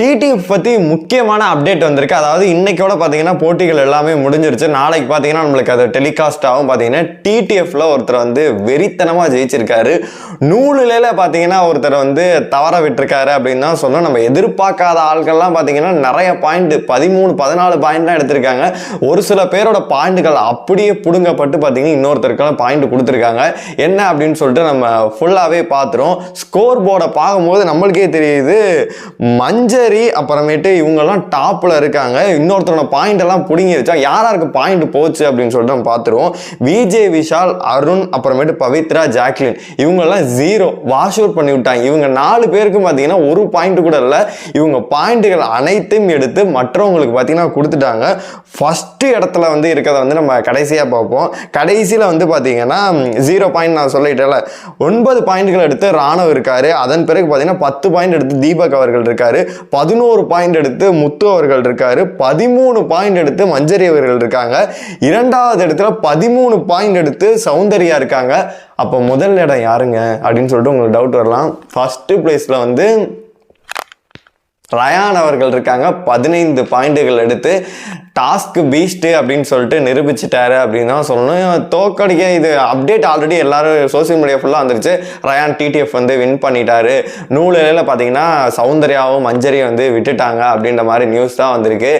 TTF பற்றி முக்கியமான update வந்திருக்கு. அதாவது இன்றைக்கோட பார்த்தீங்கன்னா போட்டிகள் எல்லாமே முடிஞ்சிருச்சு. நாளைக்கு பார்த்தீங்கன்னா நம்மளுக்கு அது டெலிகாஸ்ட் ஆகும். பார்த்தீங்கன்னா டிடிஎஃப்ல ஒருத்தர் வந்து வெறித்தனமாக ஜெயிச்சிருக்காரு. நூலில் பார்த்தீங்கன்னா ஒருத்தர் வந்து தவற விட்டுருக்காரு அப்படின்னு தான் சொன்னோம் நம்ம எதிர்பார்க்காத ஆட்கள்லாம் பார்த்தீங்கன்னா நிறைய பாயிண்ட் பதிமூணு பதினாலு பாயிண்ட்லாம் எடுத்திருக்காங்க. ஒரு சில பேரோட பாயிண்ட்டுகள் அப்படியே பிடுங்கப்பட்டு பார்த்தீங்கன்னா இன்னொருத்தருக்கெல்லாம் பாயிண்ட் கொடுத்துருக்காங்க. என்ன அப்படின்னு சொல்லிட்டு நம்ம ஃபுல்லாகவே பார்த்துரும் ஸ்கோர் போர்டை பார்க்கும்போது நம்மளுக்கே தெரியுது. மஞ்சள் மஞ்சரி அப்புறமேட்டு இவங்கெல்லாம் டாப்பில் இருக்காங்க. இன்னொருத்தரோட பாயிண்ட் எல்லாம் பிடுங்கி வச்சா யாராருக்கு பாயிண்ட் போச்சு அப்படின்னு சொல்லிட்டு நம்ம பார்த்துருவோம் விஜய் விஷால் அருண் அப்புறமேட்டு பவித்ரா ஜாக்லின் இவங்கெல்லாம் ஜீரோ வாஷ் அவுட் பண்ணி விட்டாங்க. இவங்க நாலு பேருக்கும் பார்த்தீங்கன்னா ஒரு பாயிண்ட் கூட இல்லை. இவங்க பாயிண்ட்டுகள் அனைத்தையும் எடுத்து மற்றவங்களுக்கு பார்த்தீங்கன்னா கொடுத்துட்டாங்க. ஃபஸ்ட்டு இடத்துல வந்து இருக்கிறத வந்து நம்ம கடைசியாக பார்ப்போம். கடைசியில் வந்து பார்த்தீங்கன்னா ஜீரோ பாயிண்ட் நான் சொல்லிட்டேல ஒன்பது பாயிண்ட்கள் எடுத்து ராணுவ இருக்காரு. அதன் பிறகு பார்த்தீங்கன்னா பத்து பாயிண்ட் எடுத்து தீபக் அவர்கள் இருக்காரு. பதினோரு பாயிண்ட் எடுத்து முத்து அவர்கள் இருக்காரு. பதிமூணு பாயிண்ட் எடுத்து மஞ்சரி அவர்கள் இருக்காங்க. இரண்டாவது இடத்துல பதிமூணு பாயிண்ட் எடுத்து சௌந்தர்யா இருக்காங்க. அப்போ முதல் இடம் யாருங்க? அப்படின்னு சொல்லிட்டு உங்களுக்கு டவுட் வரலாம். ஃபஸ்ட்டு பிளேஸில் வந்து ரயான் அவர்கள் இருக்காங்க. பதினைந்து பாயிண்டுகள் எடுத்து டாஸ்க் பீஸ்ட்டு அப்படின்னு சொல்லிட்டு நிரூபிச்சிட்டாரு அப்படின்னு தான் சொல்லணும். தோக்கடிக்க இது அப்டேட் ஆல்ரெடி எல்லாரும் சோசியல் மீடியா ஃபுல்லாக வந்துருச்சு. ரயான் டிடிஎஃப் வந்து வின் பண்ணிட்டாரு. நூலில் பார்த்தீங்கன்னா சௌந்தர்யாவும் மஞ்சரியும் வந்து விட்டுட்டாங்க அப்படின்ற மாதிரி நியூஸ் தான் வந்திருக்கு.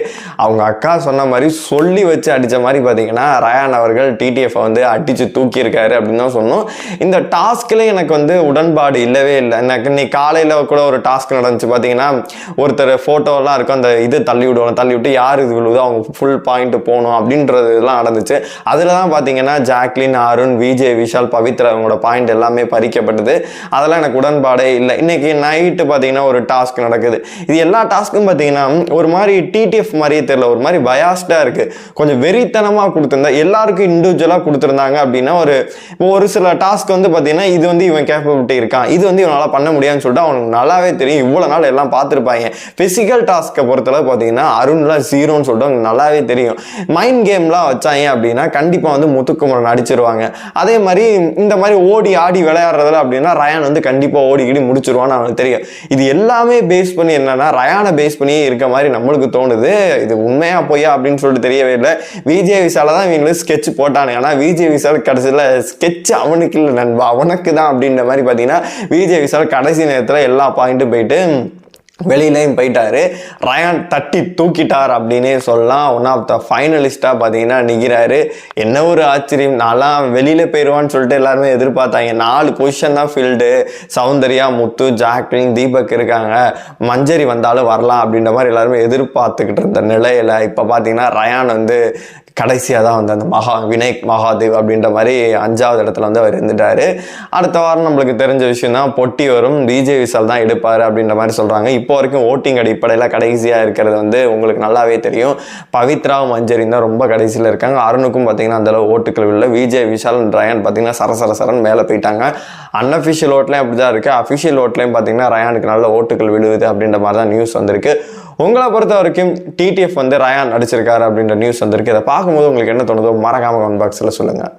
அவங்க அக்கா சொன்ன மாதிரி சொல்லி வச்சு அடித்த மாதிரி பார்த்தீங்கன்னா ரயான் அவர்கள் டிடிஎஃப் வந்து அடித்து தூக்கியிருக்காரு அப்படின்னு தான் சொன்னோம் இந்த டாஸ்கில் எனக்கு வந்து உடன்பாடு இல்லவே இல்லை. எனக்கு இன்னைக்கு காலையில் கூட ஒரு டாஸ்க் நடந்துச்சு. பார்த்தீங்கன்னா ஒருத்தர் ஃபோட்டோலாம் இருக்கும். அந்த இது தள்ளி விடுவாங்க. தள்ளி விட்டு யார் இது விழுவுதோ அவங்க ஃபுல் பாயிண்ட் போகணும் அப்படின்றது எல்லாம் நடந்துச்சு. அதில் தான் பார்த்தீங்கன்னா ஜாக்லின் அருண் விஜய் விஷால் பவித்ரா அவங்களோட பாயிண்ட் எல்லாமே பறிக்கப்பட்டது. அதெல்லாம் எனக்கு உடன்பாடே இல்லை. இன்னைக்கு நைட்டு பார்த்தீங்கன்னா ஒரு டாஸ்க் நடக்குது. இது எல்லா டாஸ்க்கும் பார்த்தீங்கன்னா ஒரு மாதிரி டிடிஎஃப் மாதிரியே தெரில ஒரு மாதிரி பயாஸ்டாக இருக்குது கொஞ்சம் வெறித்தனமாக கொடுத்துருந்தா எல்லாருக்கும் இண்டிவிஜுவலாக கொடுத்துருந்தாங்க அப்படின்னா ஒரு இப்போ ஒரு சில டாஸ்க் வந்து பார்த்தீங்கன்னா இது வந்து இவன் கேப்பபிலிட்டி இருக்கான். இது வந்து இவனால் பண்ண முடியாதுன்னு சொல்லிட்டு அவனுக்கு நல்லாவே தெரியும். இவ்வளோ நாள் எல்லாம் பார்த்துருப்பாங்க. ஃபிசிக்கல் டாஸ்க்கை பொறுத்தளவு பார்த்தீங்கன்னா அருண்லாம் ஜீரோன்னு சொல்லிட்டு அவங்க நல்லாவே தெரியும். மைண்ட் கேம்லாம் வச்சாங்க அப்படின்னா கண்டிப்பாக வந்து முத்துக்குமரன் அடிச்சிருவாங்க அதே மாதிரி இந்த மாதிரி ஓடி ஆடி விளையாடுறதுல அப்படின்னா ரயான் வந்து கண்டிப்பாக ஓடிக்கிடி முடிச்சிருவான்னு அவனுக்கு தெரியும். இது எல்லாமே பேஸ் பண்ணி என்னன்னா ரயானை பேஸ் பண்ணி இருக்க மாதிரி நம்மளுக்கு தோணுது. இது உண்மையா பொய்யா அப்படின்னு சொல்லிட்டு தெரியவே இல்லை. விஜய் விசால தான் இவங்களுக்கு ஸ்கெட்ச் போட்டானு. ஆனால் விஜய் விசால் கடைசியில் ஸ்கெட்ச் அவனுக்கு இல்லை நண்பா. அவனுக்கு தான் அப்படின்ற மாதிரி பார்த்தீங்கன்னா விஜய் விசால் கடைசி நேரத்தில் எல்லா பாயிண்ட்டும் போயிட்டு வெளியிலையும் போயிட்டாரு. ரயான் தட்டி தூக்கிட்டார் அப்படின்னே சொல்லலாம். ஒன் ஆஃப் த ஃபைனலிஸ்டாக பார்த்தீங்கன்னா நிற்கிறாரு என்ன ஒரு ஆச்சரியம். நான்லாம் வெளியில் போயிடுவான்னு சொல்லிட்டு எல்லாருமே எதிர்பார்த்தாங்க. நாலு பொசிஷன் தான் ஃபீல்டு சௌந்தர்யா முத்து ஜாக்லின் தீபக் இருக்காங்க. மஞ்சரி வந்தாலும் வரலாம் அப்படின்ற மாதிரி எல்லாருமே எதிர்பார்த்துக்கிட்டு இருந்த நிலையில் இப்போ பார்த்தீங்கன்னா ரயான் வந்து கடைசியாக தான் வந்து அந்த மகா வினய் மகாதேவ் அப்படின்ற மாதிரி அஞ்சாவது இடத்துல வந்து அவர் இருந்துட்டார். அடுத்த வாரம் நம்மளுக்கு தெரிஞ்ச விஷயம் தான் பொட்டி வரும் விஜய் விசால் தான் எடுப்பார் அப்படின்ற மாதிரி சொல்கிறாங்க இப்போ வரைக்கும் ஓட்டிங் அடிப்படையில் கடைசியாக இருக்கிறது வந்து உங்களுக்கு நல்லாவே தெரியும். பவித்ராவும் மஞ்சரி தான் ரொம்ப கடைசியில் இருக்காங்க. அருணுக்கும் பார்த்தீங்கன்னா அந்தளவு ஓட்டுக்கள் இல்லை. விஜய் விஷால் ரயான் பார்த்தீங்கன்னா சரசர சரன் மேலே போயிட்டாங்க. அன்அஃபிஷியல் ஓட்லேயும் அப்படி தான் இருக்குது அஃபிஷியல் ஓட்லேயும் பார்த்தீங்கன்னா ரயானுக்கு நல்ல ஓட்டுகள் விழுவுது அப்படின்ற மாதிரி தான் நியூஸ் வந்திருக்கு. உங்களை பொறுத்த வரைக்கும் டிடிஎஃப் வந்து ரயான் அடிச்சிருக்காரு அப்படின்ற நியூஸ் வந்திருக்கு. இதை பார்க்கும்போது உங்களுக்கு என்ன தோணுதோ மறக்காம கமெண்ட் பாக்ஸில் சொல்லுங்கள்